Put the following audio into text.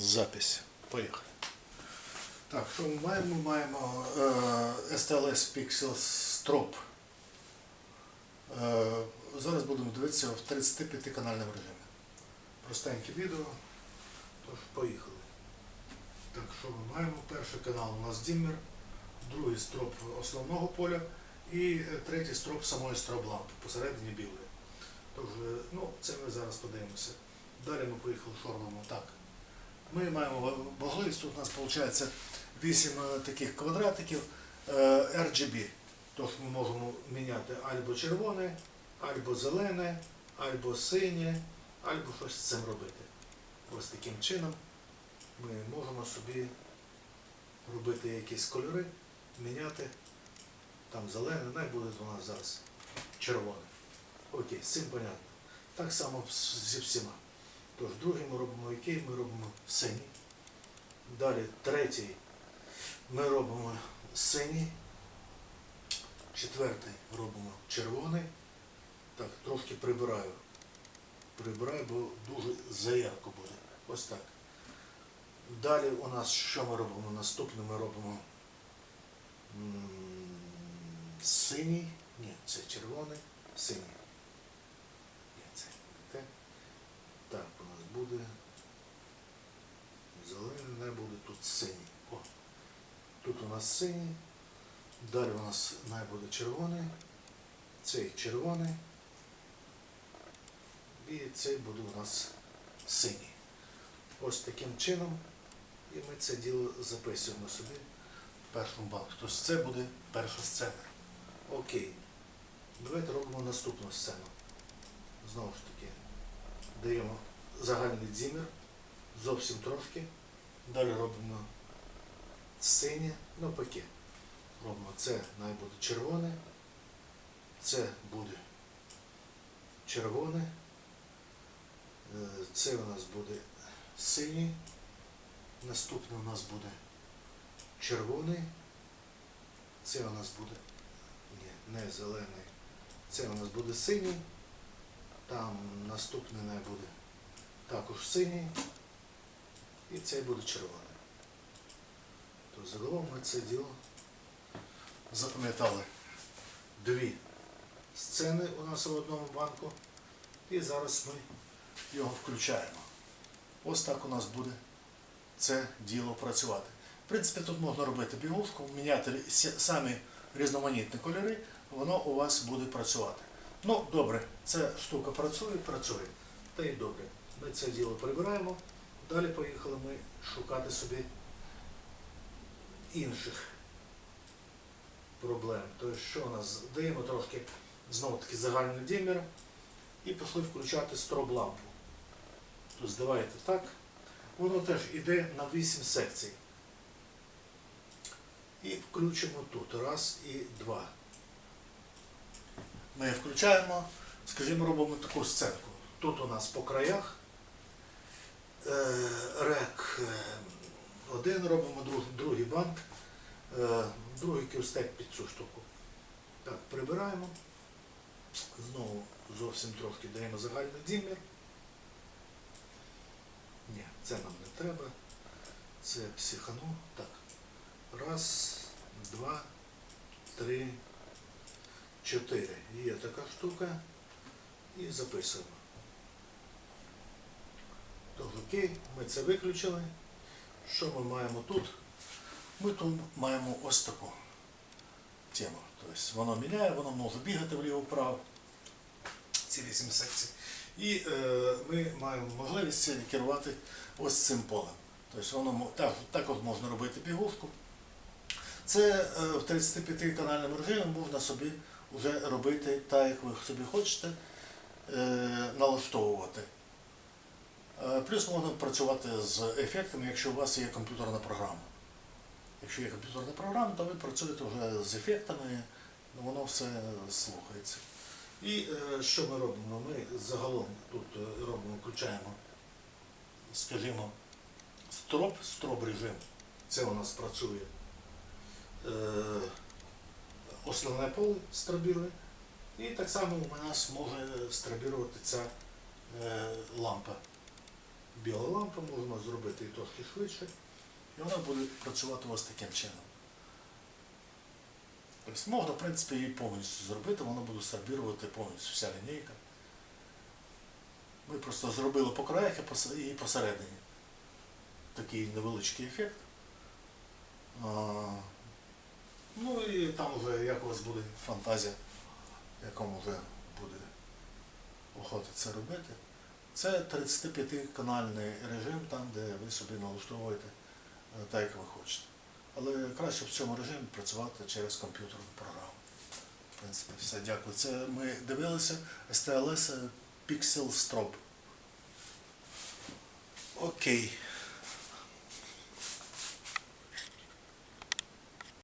Запись. Поїхали. Так, що ми маємо? Ми маємо е, STLS Pixel Strop. Е, зараз будемо дивитися в 35-канальному режимі. Простеньке відео. Тож, поїхали. Так, що ми маємо? Перший канал у нас діммер, другий строп основного поля і е, третій строп самої строп-лампи посередині білої. Тож, е, ну, це ми зараз подивимося. Далі ми поїхали що робимо так. Ми маємо можливість, тут у нас виходить 8 таких квадратиків е, RGB. Тож ми можемо міняти або червоне, або зелене, або синє, або щось з цим робити. Ось таким чином ми можемо собі робити якісь кольори, міняти. Там зелене, най буде у нас зараз червоне. Окей, з цим понятно. Так само зі всіма. Тож другий ми робимо який? Ми робимо синій. Далі третій ми робимо синій. Четвертий робимо червоний. Так, трошки прибираю. Прибираю, бо дуже заярко буде. Ось так. Далі у нас що ми робимо? Наступне ми робимо синій. Ні, це червоний, синій. Ні, це не те. Так, у нас буде зелений, не буде тут синій. О, тут у нас синій. Далі у нас не буде червоний. Цей червоний. І цей буде у нас синій. Ось таким чином. І ми це діло записуємо собі в першому банку. Тобто це буде перша сцена. Окей. Давайте робимо наступну сцену. Знову ж таки, даємо загальний дзімер, зовсім трошки. Далі робимо синє, навпаки. Робимо це най буде червоне, це буде червоне, е, це у нас буде синій, наступне у нас буде червоний, це у нас буде ні, не зелений, це у нас буде синій, там наступне не буде також синій, і цей буде червоний. Загалом ми це діло запам'ятали. Дві сцени у нас в одному банку. І зараз ми його включаємо. Ось так у нас буде це діло працювати. В принципі, тут можна робити бігушку, міняти самі різноманітні кольори, воно у вас буде працювати. Ну, добре, ця штука працює, працює. Та й добре. Ми це діло прибираємо. Далі поїхали ми шукати собі інших проблем. Тобто, що у нас? Даємо трошки знову таки загальний димер і пішли включати строб лампу. Тобто давайте так. Воно теж іде на 8 секцій. І включимо тут. Раз і два. Ми включаємо, скажімо, робимо таку сценку. Тут у нас по краях е, рек е, один робимо, друг, другий банк, е, другий кюстек під цю штуку. Так, прибираємо. Знову зовсім трошки даємо загальний дімір. Ні, це нам не треба. Це психану. Так. Раз, два, три, чотири. Є така штука. І записуємо. Тож ми це виключили. Що ми маємо тут? Ми тут маємо ось таку тему. Тобто воно міняє, воно може бігати вліво-вправо, ці вісім секцій. І е, ми маємо можливість керувати ось цим полем. Тобто воно так, також можна робити бігушку. Це е, в 35-канальному режимі можна собі вже робити так, як ви собі хочете, е, налаштовувати. Е, Плюс можна працювати з ефектами, якщо у вас є комп'ютерна програма. Якщо є комп'ютерна програма, то ви працюєте вже з ефектами, воно все слухається. І е, що ми робимо? Ми загалом тут е, робимо, включаємо, скажімо, строп, строп режим. Це у нас працює основне поле стробірує. І так само у нас може стробірувати ця лампа біла лампа, можна зробити і трошки швидше. І вона буде працювати ось таким чином. Тобто можна, в принципі, її повністю зробити, вона буде сорбірувати повністю вся лінійка. Ми просто зробили по краях і посередині. Такий невеличкий ефект. Ну і там вже як у вас буде фантазія, якому вже буде охота це робити. Це 35-канальний режим, там, де ви собі налаштовуєте е, так, як ви хочете. Але краще в цьому режимі працювати через комп'ютерну програму. В принципі, все, дякую. Це ми дивилися STLS Pixel Strobe. Окей.